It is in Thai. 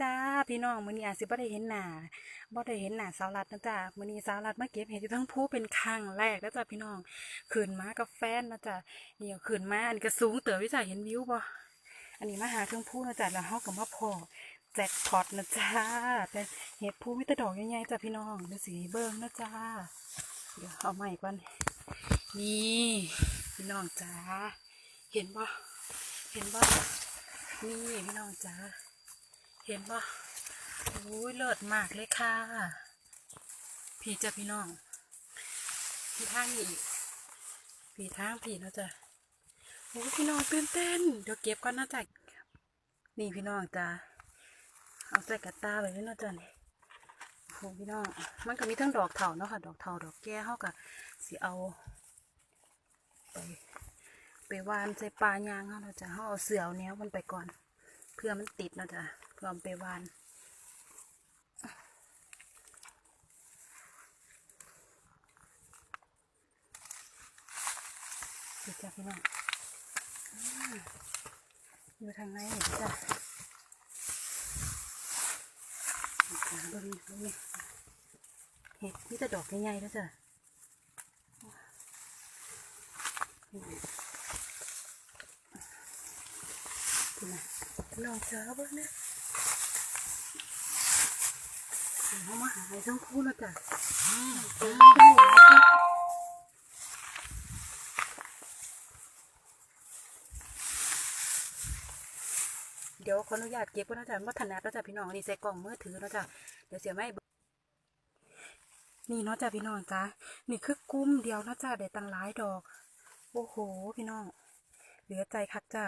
จ้าพี่น้องมื้อนี้อาจสิบ่ได้เห็นหน้าบ่ได้เห็นหน้าสาวรัดนะจ้ามื้อนี้สาวรัดมาเก็บเห็ดอยู่ทั้งภูเป็นครั้งแรกนะจ้าพี่น้องขึ้นมากับแฟนนะจ้านี่ก็ขึ้นมาอันนี้ก็สูงเต๋อวิจ้าเห็นวิวบ่อันนี้มาหาเครื่องพูนะจ้าแล้วเฮาก็มาพอแจ็คพอตนะจ้าเป็นเห็ดพูมีแต่ดอกใหญ่ๆจ้าพี่น้องเดี๋ยวสิเบิ่งนะจ้าเดี๋ยวเอาใหม่ก่อนนี่พี่น้องจ้าเห็นบ่เห็นบ่นี่พี่น้องจ้า เห็นปะโอ้ยเลิศมากเลยค่ะพี่จ้ะพี่น้องพี่ทางนี่อีกพี่ทางพี่นะจ๊ะโอ้ยพี่น้องตื่นเต้น เดี๋ยวเก็บก่อนนะจ๊ะนี่พี่น้องจ้ะเอาใส่กระตาไว้ด้วยนะจ๊ะนี่โอ้พี่น้องมันก็มีทั้งดอกเถาเนาะค่ะ ดอกเถาดอกแก้เขากับสิเอา ไปไปวานใส่ปลายางเขาจะเขาเอาเสือเอาแนวมันไปก่อน เพื่อมันติดนะจ๊ะเพื่อเอาไปวานดูจ้ะพี่น้องอยู่ทางไหนนี่จ้ะนี่จ้ะเบิ่งนี่เห็ดนี่จะดอกใหญ่ๆแล้วจ้ะนี่นะ ลองเจอเบิ่งนะเดี๋ยวเขามาหาอะไรทั้งคู่นะจ้ะเจอแล้วจ้ะเดี๋ยวขออนุญาตเก็บก่อนนะจ๊ะว่าถนัดนะจ๊ะพี่น้องนี่ใส่กล่องมือถือนะจ๊ะเดี๋ยวเสียไม่นี่เนาะจ๊ะพี่น้องจ้ะนี่คือกุ้มเดียวนะจ๊ะได้ตั้งหลายดอก โอ้โห พี่น้อง เหลือใจคักจ้ะ